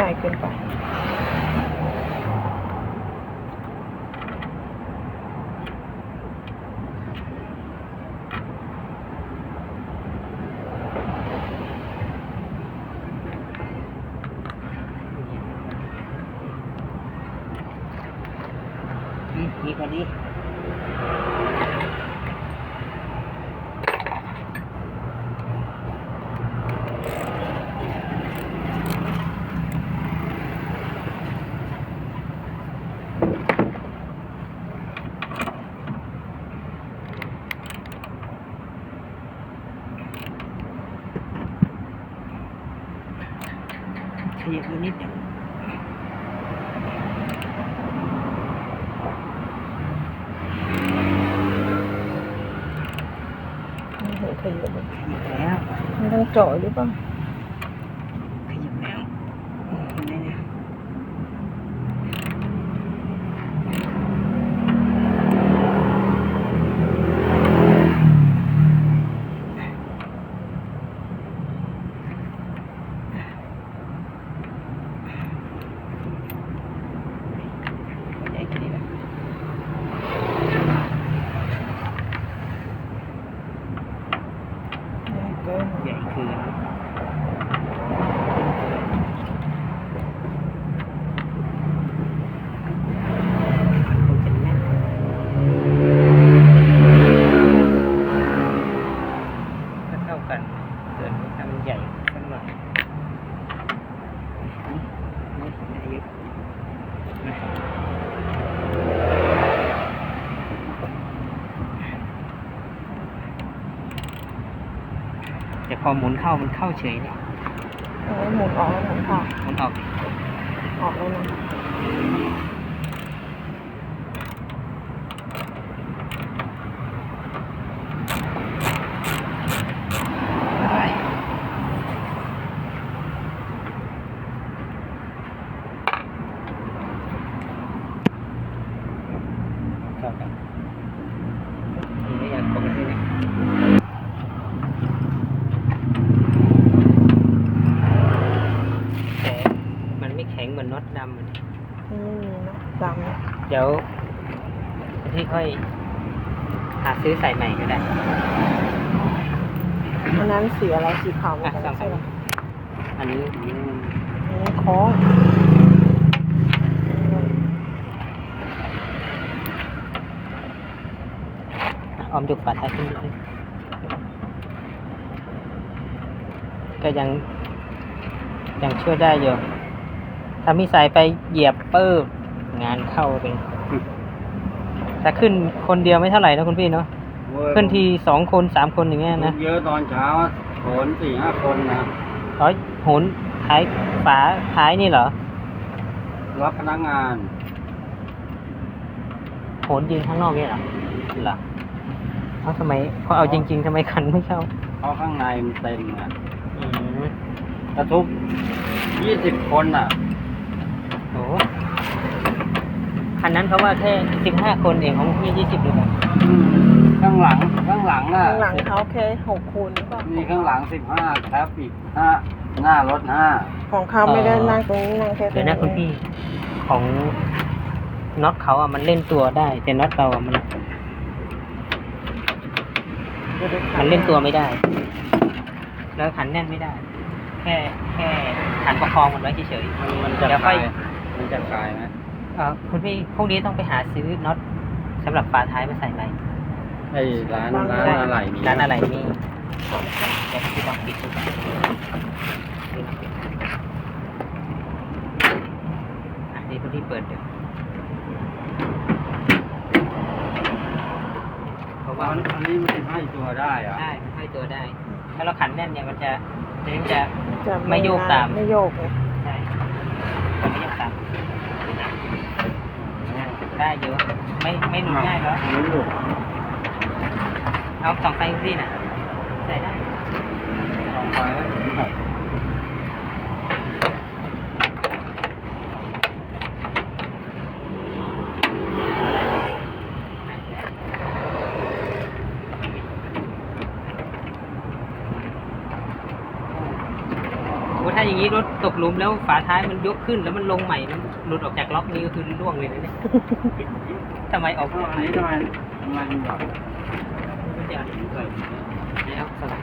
หญ่เกินไปอืมนี่พอดี ขยับดูนิดเดียวไม่เห็นขยับเลยขยับแล้ว ไม่ต้องเจาะหรือเปล่า ขยับแล้วอืมเห็นไหมเนี่ยใหญ่แค่นี้แหละ ใหญ่เกิน ใหญ่คือคงจะแน่นก็เท่ากันเกินทำใหญ่สักหน่อยนี่นี่ได้เยอะ แต่พอหมุนเข้ามันเข้าเฉยเนี่ยเอาไว้หมุนออกแล้วหมุนออกหมุนออกออกแล้วนะได้เข้ากันนี่ไม่อยากปกติเนี่ยแต่มันไม่แข็งเหมือนน็อตดำอะ ไม่มีนะดำ เนี่ยเดี๋ยวที่ค่อยหาซื้อใส่ใหม่ก็ได้อันนั้นสีอะไรสีขาวเหมือนกันอะใช่ไหมอันนี้อันนี้มันอันนี้โค้งออมยกฝาท้ายขึ้นนิดนึงก็ยัง ยังช่วยได้อยู่ถ้ามีสายไปเหยียบเปิบ งานเข้าเป็นแต่ขึ้นคนเดียวไม่เท่าไหร่นะคุณพี่เนาะขึ้นทีสองคนสามคนอย่างเงี้ยนะเยอะตอนเช้าโขนสี่ห้าคนนะร้อยโหนท้ายฝาท้ายนี่เหรอรับพนักงานโหนยืนข้างนอกนี่เหรอเหรอเขาทำไมเขาเอาจริง ๆทำไมคันไม่เข้าเพราะข้างในมันเต็มอะอืมกระทุกยี่สิบคนอะโอ้ คันนั้นเขาว่าแค่สิบห้าคนเองของพี่ยี่สิบหรือเปล่าข้างหลังข้างหลังอะข้างหลังเขาแค่หกคูณหรือเปล่ามีข้างหลังสิบห้าครับอีกห้าหน้ารถห้าของเขาไม่ได้นั่งตรงนี้นั่งแค่ตรงเดี๋ยวนะคุณพี่ของน็อตเขาอะมันเล่นตัวได้ แต่น็อตเราอะมัน มันเล่นตัวไม่ได้ แล้วขันแน่นไม่ได้ แค่แค่ขันประคองมันไว้เฉยมันมันๆจะเดี๋ยวคค่อลายยมันจะคลายไหมเอ่อ คุณพี่พรุ่งนี้ต้องไปหาซื้อน็อตสำหรับฝาท้ายมาใส่ไหมไอ้ร้านร้านอะไรมีร้านอะไรมีเดี๋ยวพี่ต้องปิดดูก่อนอะนี่คุณพี่เปิดเดี๋ยวเพราะว่าอันอันนี้มันให้ตัวได้อะได้มันให้ตัวได้ ถ้าเราขันแน่นเนี่ยมันจะมันจะ จะไม่โยกตาม ไม่โยกเลย ใช่ผมไม่อยากตัด ได้เยอะ ไม่ไม่หลุดง่ายแล้วไม่หลุดเอาสองไฟพี่น่ะใส่ได้ลองไปแล้ว ถ้าอย่างนี้นี้รถตกหลุมแล้วฝาท้ายมันยกขึ้นแล้วมันลงใหม่มันหลุดออกจากล็อกนี้ก็คือร่วงเลยนะเนี่ย ทำไมออกอันนี้ทำไมทำไมมันแบบไม่ได้อ่านเลยแล้วสลับ